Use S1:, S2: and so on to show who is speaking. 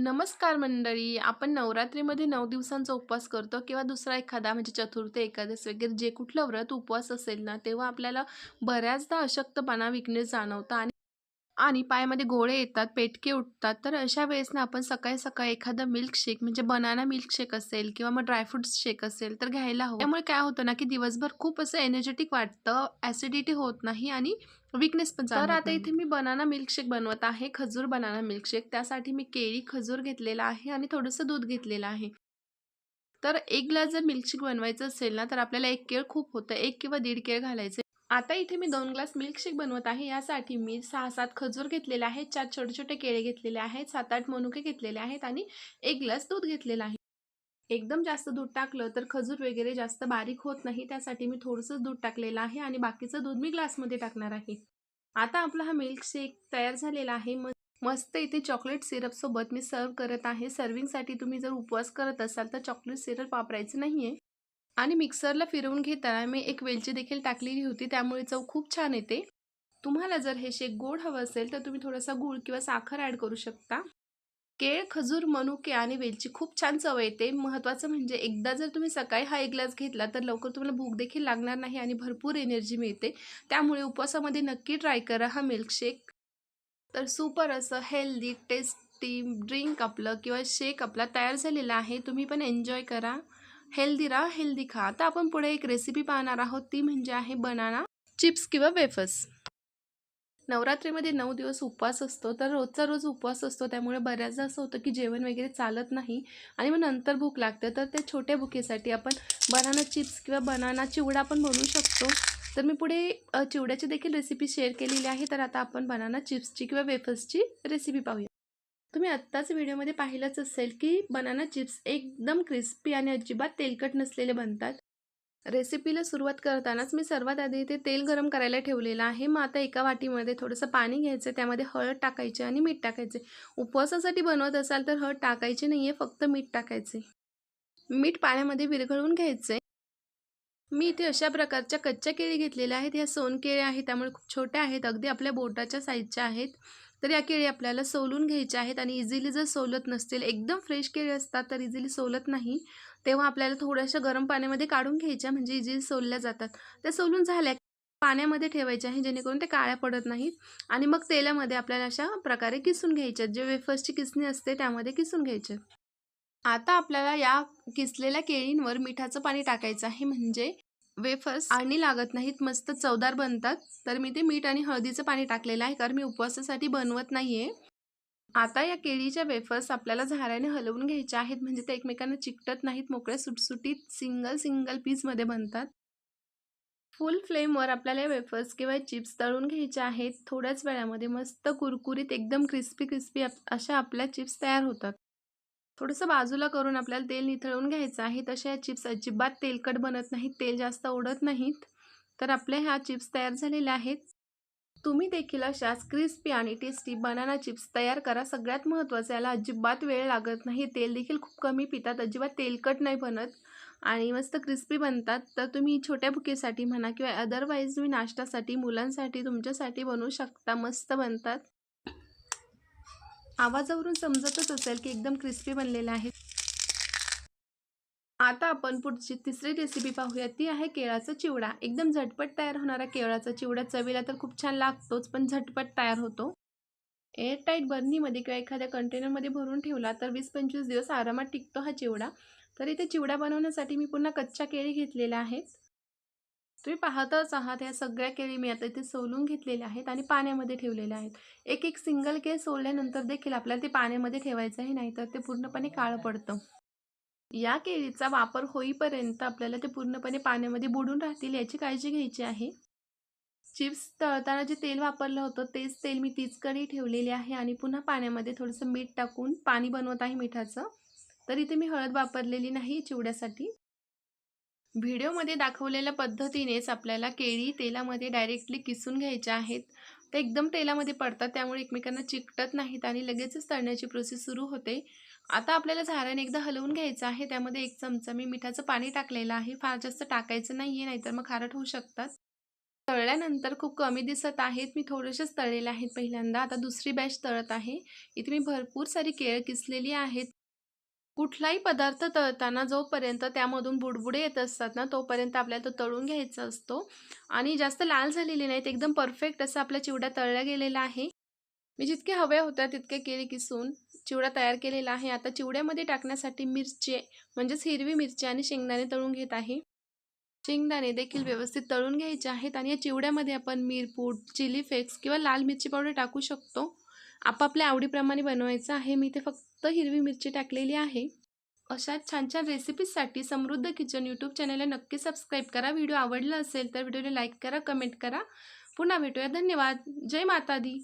S1: नमस्कार मंडळी आपण नवरात्रीमध्ये नऊ दिवसांचा उपवास करतो किंवा दुसरा एखादा म्हणजे चतुर्थ एकादश वगैरे जे कुठलं व्रत उपवास असेल ना तेव्हा आपल्याला बऱ्याचदा अशक्तपणा विकनेस जाणवतं आणि आणि पायामध्ये गोळे येतात पेटके उठतात. तर अशा वेळेस ना आपण सकाळी सकाळी एखादं मिल्कशेक म्हणजे बनाना मिल्कशेक असेल किंवा मग ड्रायफ्रुट्स शेक असेल तर घ्यायला हवं. त्यामुळे काय होतं ना की दिवसभर खूप असं एनर्जेटिक वाटतं ॲसिडिटी होत नाही आणि विकनेस पण तर आता. इथे मी बनाना मिल्कशेक बनवत आहे खजूर बनाना मिल्कशेक त्यासाठी मी केळी खजूर घेतलेला आहे आणि थोडंसं दूध घेतलेलं आहे. तर एक ग्लास जर मिल्कशेक बनवायचं असेल ना तर आपल्याला एक केळ खूप होतं एक किंवा दीड केळ घालायचे. आता इथे मी दोन ग्लास मिल्कशेक बनवत आहे. यासाठी मी सहा सात खजूर घेतलेले आहेत चार छोटे छोटे केळे घेतलेले आहेत सात आठ मनुके घेतलेले आहेत आणि एक ग्लास दूध घेतलेलं आहे. एकदम जास्त दूध टाकलं तर खजूर वगैरे जास्त बारीक होत नाही त्यासाठी मी थोडंसं दूध टाकलेलं आहे आणि बाकीचं दूध मी ग्लासमध्ये टाकणार आहे. आता आपला हा मिल्कशेक तयार झालेला आहे. मग मस्त इथे चॉकलेट सिरपसोबत मी सर्व करत आहे. सर्विंगसाठी तुम्ही जर उपवास करत असाल तर चॉकलेट सिरप वापरायचं नाही आहे आणि मिक्सरला फिरवून घेताना मी एक वेलची देखील टाकलेली होती. त्यामुळे चव खूप छान येते. तुम्हाला जर हे शेक गोड हवं असेल तर तुम्ही थोडासा गूळ किंवा साखर ॲड करू शकता. केळ खजूर मनुके आणि वेलची खूप छान चव येते. महत्त्वाचं म्हणजे एकदा जर तुम्ही सकाळी हा एक ग्लास घेतला तर लवकर तुम्हाला भूक देखील लागणार नाही आणि भरपूर एनर्जी मिळते. त्यामुळे उपवासामध्ये नक्की ट्राय करा हा मिल्कशेक. तर सुपर असं हेल्दी टेस्टी ड्रिंक आपलं किंवा शेक आपला तयार झालेला आहे. तुम्ही पण एन्जॉय करा. हेल्दी राहा हेल्दी खा. आता आपण पुढे एक रेसिपी पाहणार आहोत. ती म्हणजे आहे बनाना चिप्स किंवा वेफर्स. नवरात्रीमध्ये नऊ दिवस उपवास असतो. तर रोजचा रोज उपवास असतो. त्यामुळे बऱ्याचदा असं होतं की जेवण वगैरे चालत नाही आणि मग नंतर भूक लागते. तर त्या छोट्या भुकेसाठी आपण बनाना चिप्स किंवा बनाना चिवडा पण बनवू शकतो. तर मी पुढे चिवड्याची देखील रेसिपी शेअर केलेली आहे. तर आता आपण बनाना चिप्सची किंवा वेफर्सची रेसिपी पाहूया. तुम्ही आत्ताच व्हिडिओमध्ये पाहिलंच असेल की बनाना चिप्स एकदम क्रिस्पी आणि अजिबात तेलकट नसलेले बनतात. रेसिपीला सुरुवात करतानाच मी सर्वात आधी इथे तेल गरम करायला ठेवलेलं आहे. मग आता एका वाटीमध्ये थोडंसं पाणी घ्यायचं त्यामध्ये हळद टाकायचे आणि मीठ टाकायचे. उपवासासाठी बनवत असाल तर हळद टाकायची नाही आहे फक्त मीठ टाकायचे मीठ पाण्यामध्ये विरघळवून घ्यायचे मी इथे अशा प्रकारच्या कच्च्या केळी घेतलेल्या आहेत. ह्या सोन केळी आहेत त्यामुळे खूप छोट्या आहेत. अगदी आपल्या बोटाच्या साईजच्या आहेत. तर या केळी आपल्याला सोलून घ्यायच्या आहेत आणि इझिली जर सोलत नसतील एकदम फ्रेश केळी असतात तर इझिली सोलत नाही. तेव्हा आपल्याला थोड्याशा गरम पाण्यामध्ये काढून घ्यायच्या म्हणजे इझिली सोलल्या जातात. त्या सोलून झाल्या पाण्यामध्ये ठेवायच्या आहे जेणेकरून ते काळ्या पडत नाहीत. आणि मग तेलामध्ये आपल्याला अशा प्रकारे किसून घ्यायच्यात जे वेफर्सची किसणी असते त्यामध्ये किसून घ्यायचे आता आपल्याला या किसलेल्या केळींवर मिठाचं पाणी टाकायचं आहे म्हणजे वेफर्स? आणि लागत नाहीत मस्त चवदार बनतात. तर मी ते मीठ आणि हळदीचं पाणी टाकलेलं आहे कारण मी उपवासासाठी बनवत नाही आहे आता या केळीच्या वेफर्स आपल्याला झाऱ्याने हलवून घ्यायच्या आहेत म्हणजे ते एकमेकांना चिकटत नाहीत मोकळ्या सुटसुटीत सिंगल सिंगल पीसमध्ये बनतात. फुल फ्लेमवर आपल्याला वेफर्स किंवा चिप्स तळून घ्यायचे आहेत. थोड्याच वेळामध्ये मस्त कुरकुरीत एकदम क्रिस्पी क्रिस्पी अशा आपल्या चिप्स तयार होतात. थोडंसं बाजूला करून आपल्याला तेल निथळून घ्यायचं आहे. तशा या चिप्स अजिबात तेलकट बनत नाहीत तेल जास्त ओढत नाहीत. तर आपल्या ह्या चिप्स तयार झालेल्या आहेत. तुम्ही देखील अशाच क्रिस्पी आणि टेस्टी बनाना चिप्स तयार करा. सगळ्यात महत्त्वाचं याला अजिबात वेळ लागत नाही. तेल देखील खूप कमी पितात अजिबात तेलकट नाही बनत आणि मस्त क्रिस्पी बनतात. तर तुम्ही छोट्या बुकेसाठी म्हणा किंवा अदरवाईज तुम्ही नाश्त्यासाठी मुलांसाठी तुमच्यासाठी बनवू शकता. मस्त बनतात. आवाजावरून समजतच असेल की एकदम क्रिस्पी बनलेला आहे. आता आपण पुढची तिसरी रेसिपी पाहूया. ती आहे केळाचा चिवडा. एकदम झटपट तयार होणारा केळाचा चिवडा. चवीला तर खूप छान लागतोच पण झटपट तयार होतो. एअरटाईट बर्नीमध्ये किंवा एखाद्या कंटेनरमध्ये भरून ठेवला तर वीस पंचवीस दिवस आरामात टिकतो हा चिवडा. तर इथे चिवडा बनवण्यासाठी मी पुन्हा कच्च्या केळी घेतलेल्या आहेत तुम्ही पाहतच आहात ह्या सगळ्या केळी मी आता इथे सोलून घेतलेल्या आहेत आणि पाण्यामध्ये ठेवलेल्या आहेत. एक एक सिंगल केळ सोलल्यानंतर देखील आपल्याला ते पाण्यामध्ये ठेवायचं आहे नाहीतर ते पूर्णपणे काळं पडतं. या केळीचा वापर होईपर्यंत आपल्याला ते पूर्णपणे पाण्यामध्ये बुडून राहतील याची काळजी घ्यायची आहे. चिप्स तळताना जे तेल वापरलं होतं तेच तेल मी तीच कढई ठेवलेली आहे आणि पुन्हा पाण्यामध्ये थोडंसं मीठ टाकून पाणी बनवत आहे मिठाचं. तर इथे मी हळद वापरलेली नाही चिवड्यासाठी. व्हिडिओमध्ये दाखवलेल्या पद्धतीनेच आपल्याला केळी तेलामध्ये डायरेक्टली किसून घ्यायच्या आहेत. ते एकदम तेलामध्ये पडतात त्यामुळे एकमेकांना चिकटत नाहीत आणि लगेचच तळण्याची प्रोसेस सुरू होते. आता आपल्याला झाऱ्याने एकदा हलवून घ्यायचं आहे त्यामध्ये एक चमचा मी मिठाचं पाणी टाकलेलं आहे. फार जास्त टाकायचं नाही आहे नाहीतर मग खारट होऊ शकतात. तळल्यानंतर खूप कमी दिसत आहेत. मी थोडेसेच तळलेले आहेत पहिल्यांदा. आता दुसरी बॅच तळत आहे. इथे मी भरपूर सारी केळ किसलेली आहेत. कुठलाही पदार्थ तळताना जोपर्यंत त्यामधून बुडबुडे येत असतात ना तोपर्यंत आपल्याला तो तळून घ्यायचा असतो. आणि जास्त लाल झालेले नाहीत एकदम परफेक्ट असं आपल्या चिवडा तळला गेलेला आहे. मी जितके हव्या होत्या तितके केले किसून चिवडा तयार केलेला आहे. आता चिवड्यामध्ये टाकण्यासाठी मिरचे म्हणजेच हिरवी मिरची आणि शेंगदाणे तळून घेत आहे. शेंगदाणे देखील व्यवस्थित तळून घ्यायचे आहेत आणि या चिवड्यामध्ये आपण मिरपूड चिली फ्लेक्स किंवा लाल मिरची पावडर टाकू शकतो. आपापल्या आवडीप्रमाणे बनवायचं आहे. मी इथे फक्त हिरवी मिरची टाकलेली आहे. अशा छान छान रेसिपीजसाठी समृद्ध किचन यूट्यूब चॅनलला नक्की सबस्क्राईब करा. व्हिडिओ आवडला असेल तर व्हिडिओला लाईक करा कमेंट करा. पुन्हा भेटूया. धन्यवाद. जय माता दी